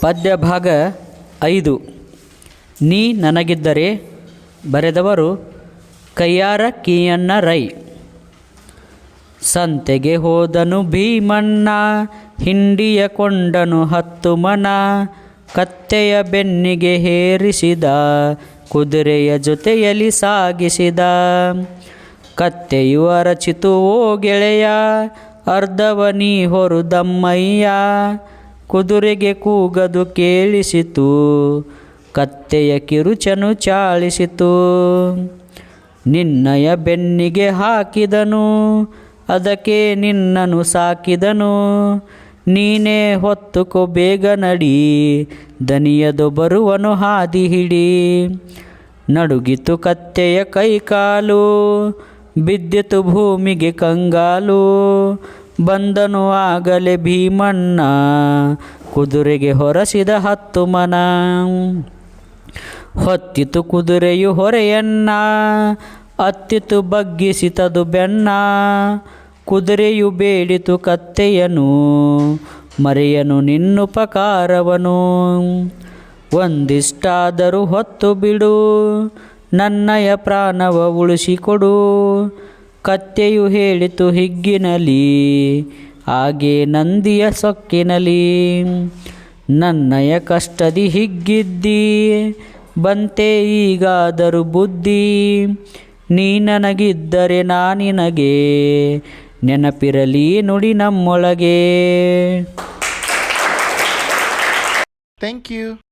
ಪದ್ಯ ಭಾಗ ಐದು. ನೀ ನನಗಿದ್ದರೆ ಬರೆದವರು ಕೈಯಾರ ಕೀಯಣ್ಣ ರೈ. ಸಂತೆಗೆ ಹೋದನು ಭೀಮಣ್ಣ, ಹಿಂಡಿಯ ಕೊಂಡನು ಹತ್ತು ಮನ. ಕತ್ತೆಯ ಬೆನ್ನಿಗೆ ಹೇರಿಸಿದ, ಕುದುರೆಯ ಜೊತೆಯಲ್ಲಿ ಸಾಗಿಸಿದ. ಕತ್ತೆಯು ಅರಚಿತು, ಓ ಗೆಳೆಯ ಅರ್ಧವನಿ ಹೊರುದಮ್ಮಯ್ಯ ಕುದುರೆಗೆ ಕೂಗದು ಕೇಳಿಸಿತು, ಕತ್ತೆಯ ಕಿರುಚನು ಚಾಳಿಸಿತು. ನಿನ್ನಯ ಬೆನ್ನಿಗೆ ಹಾಕಿದನು, ಅದಕ್ಕೆ ನಿನ್ನನು ಸಾಕಿದನು. ನೀನೇ ಹೊತ್ತುಕೊ ಬೇಗ ನಡಿ, ದನಿಯದು ಬರುವನು ಹಾದಿ ಹಿಡಿ. ನಡುಗಿತು ಕತ್ತೆಯ ಕೈಕಾಲು, ಬಿದ್ದಿತು ಭೂಮಿಗೆ ಕಂಗಾಲು. ಬಂದನು ಆಗಲೇ ಭೀಮಣ್ಣ. ಕುದುರೆಗೆ ಹೊರಸಿದ ಹತ್ತು ಮನ. ಹೊತ್ತಿತು ಕುದುರೆಯು ಹೊರೆಯನ್ನ. ಅತ್ತಿತು ಬಗ್ಗಿಸಿತದು ಬೆನ್ನ. ಕುದುರೆಯು ಬೇಡಿತು ಕತ್ತೆಯನು. ಮರೆಯನು ನಿನ್ನುಪಕಾರವನು ಒಂದಿಷ್ಟಾದರೂ ಹೊತ್ತು ಬಿಡು. ನನ್ನಯ ಪ್ರಾಣವ ಉಳಿಸಿಕೊಡು. ಕತ್ತೆಯು ಹೇಳಿತು ಹಿಗ್ಗಿನಲಿ, ಹಾಗೆ ನಂದಿಯ ಸೊಕ್ಕಿನಲಿ. ನನ್ನಯ ಕಷ್ಟದಿ ಹಿಗ್ಗಿದ್ದಿ, ಬಂತೆ ಈಗಾದರೂ ಬುದ್ಧಿ. ನೀ ನನಗಿದ್ದರೆ ನಾನಿನಗೆ ನೆನಪಿರಲಿ ನುಡಿ ನಮ್ಮೊಳಗೆ. Thank you.